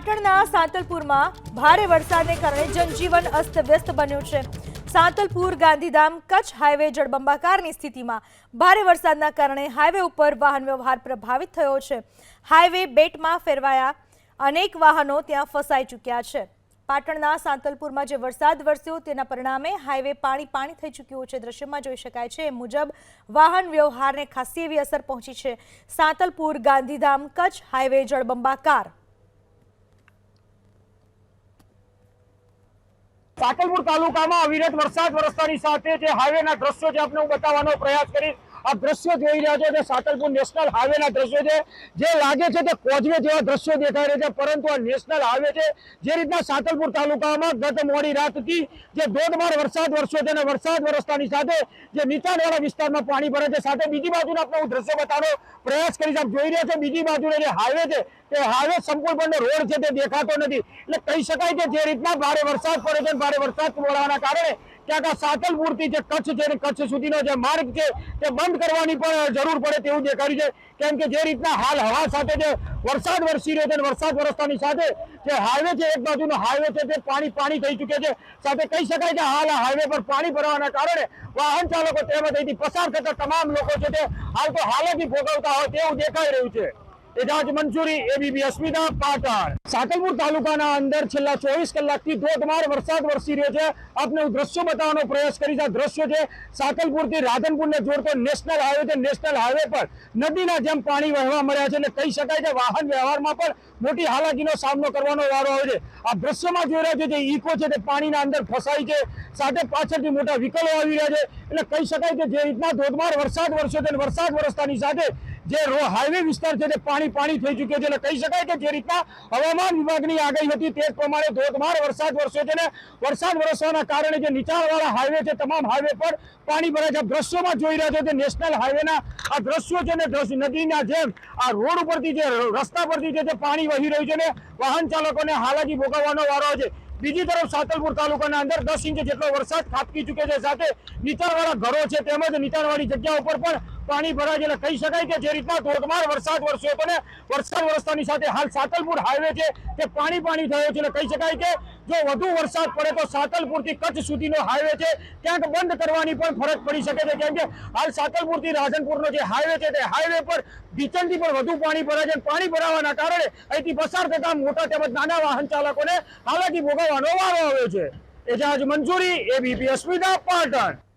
પાટણના સાંતલપુરમાં ભારે વરસાદને કારણે જનજીવન અસ્તવ્યસ્ત બન્યું છે. સાંતલપુર ગાંધીધામ કચ્છ હાઈવે જળબંબાકારની સ્થિતિમાં ભારે વરસાદના કારણે હાઈવે ઉપર વાહન વ્યવહાર પ્રભાવિત થયો છે. હાઈવે બેટમાં ફેરવાયા અનેક વાહનો ત્યાં ફસાઈ ચૂક્યા છે. પાટણના સાંતલપુરમાં જે વરસાદ વરસ્યો તેના પરિણામે હાઈવે પાણી પાણી થઈ ચૂક્યું છે. દ્રશ્યમાં જોઈ શકાય છે, એ મુજબ વાહન વ્યવહારને ખાસી એવી અસર પહોંચી છે. સાંતલપુર ગાંધીધામ કચ્છ હાઈવે જળબંબાકાર સાકલપુર તાલુકામાં અવિરત વરસાદ વરસતાની સાથે જે હાઈવેના દ્રશ્યો જે આપણે હું બતાવવાનો પ્રયાસ કરીશ આ દ્રશ્યો જોઈ રહ્યા છો તે સાતલપુર નેશનલ હાઈવેના દ્રશ્યો છે. જે લાગે છે તે કોઝવે જેવા દ્રશ્યો દેખાઈ રહ્યા છે, પરંતુ આ નેશનલ હાઈવે છે. જે રીતના સાતલપુર તાલુકામાં ગત મોડી રાતથી જે ધોધમાર વરસાદ વરસ્યો છે અને વરસાદ વરસતાની સાથે જે નીચાણવાળા વિસ્તારમાં પાણી ભરે છે. સાથે બીજી બાજુના આપણે હું દ્રશ્ય બતાવવાનો પ્રયાસ કરીશ. આપ જોઈ રહ્યા છો બીજી બાજુનો જે હાઈવે છે, તે હાઈવે સંપૂર્ણપણે રોડ છે તે દેખાતો નથી. એટલે કહી શકાય કે જે રીતના ભારે વરસાદ પડે છે ભારે વરસાદ પડવાના કારણે ક્યાંક આ સાતલપુરથી જે કચ્છ છે કચ્છ સુધીનો જે માર્ગ છે તે બંધ કરવાની પણ જરૂર પડે તેવું દેખાડ્યું છે. કેમ કે જે રીતના હાલ હવા સાથે જે વરસાદ વરસી રહ્યો છે વરસાદ વરસતાની સાથે જે હાઈવે છે એક બાજુનો હાઈવે છે તે પાણી પાણી થઈ ચૂકે છે. સાથે કહી શકાય કે હાલ હાઈવે પર પાણી ભરવાના કારણે વાહન ચાલકો તેમજ અહીંથી પસાર થતા તમામ લોકો છે તે હાલ તો હાલાકી ભોગવતા હોય તેવું દેખાઈ રહ્યું છે. એજાજ મંજૂરી એબીપી અસ્મિતા પાટણ. સાતલપુર તાલુકાના અંદર છેલ્લા ચોવીસ કલાકથી ધોધમાર વરસાદ વરસી રહ્યો છે. આપને હું દ્રશ્યો બતાવવાનો પ્રયાસ કરીશ. આ દ્રશ્યો છે સાતલપુરથી રાધનપુરને જોડતો નેશનલ હાઈવે છે. નેશનલ હાઈવે પર નદીના જેમ પાણી વહેવા મળ્યા છે અને કહી શકાય કે વાહન વ્યવહારમાં પણ મોટી હાલાકીનો સામનો કરવાનો વારો આવે છે. આ દ્રશ્યમાં જોઈ રહ્યા છે જે ઇકો છે તે પાણીના અંદર ફસાય છે. સાથે પાછળથી મોટા વિકલો આવી રહ્યા છે. એટલે કહી શકાય કે જે રીતના ધોધમાર વરસાદ વરસ્યો છે વરસાદ વરસતાની સાથે જે હાઈવે વિસ્તાર છે તે પાણી પાણી થઈ ચૂક્યો છે, એટલે કહી શકાય કે જે રીતના હવામાન વિભાગની આગાહી હતી તે પ્રમાણે ધોધમાર વરસાદ વરસ્યો છે ને વરસાદ વરસવાના કારણે જે નીચાણવાળા હાઈવે છે, તમામ હાઈવે પર પાણી ભરાય છે. દ્રશ્યોમાં જોઈ રહ્યા છો તે નેશનલ હાઈવેના આ દ્રશ્યો છે ને નદીના જેમ આ રોડ ઉપરથી જે રસ્તા પરથી જે પાણી વહી રહ્યું છે ને, વાહન ચાલકોને હાલાકી ભોગવવાનો વારો છે બીજી તરફ સાતલપુર તાલુકાના અંદર દસ ઇંચ જેટલો વરસાદ ખાબકી ચૂક્યો છે. સાથે નીચાણવાળા ઘરો છે, તેમજ નીચાણવાળી જગ્યા ઉપર પણ પાણી ભરાય છે એટલે કહી શકાય કે જે રીતના ધોધમાર વરસાદ વરસ્યો હતો ને, વરસાદ વરસતાની સાથે હાલ સાતલપુર હાઈવે છે તે પાણી પાણી થયો છે એટલે કહી શકાય કે જો વધુ વરસાદ પડે તો સાતલપુરથી કચ્છ સુધીનો હાઈવે છે ક્યાંક બંધ કરવાની પણ ફરજ પડી શકે છે. કેમ કે હાલ સાતલપુરથી રાધનપુરનો જે હાઈવે છે તે હાઈવે પર ભીચણથી પણ વધુ પાણી ભરાય છે પાણી ભરાવાના કારણે અહીંથી પસાર થતા મોટા તેમજ નાના વાહન ચાલકોને હાલાકી ભોગવવાનો વારો આવ્યો છે. એજાજ મંજૂરી એબીપી અસ્મિતા પાટણ.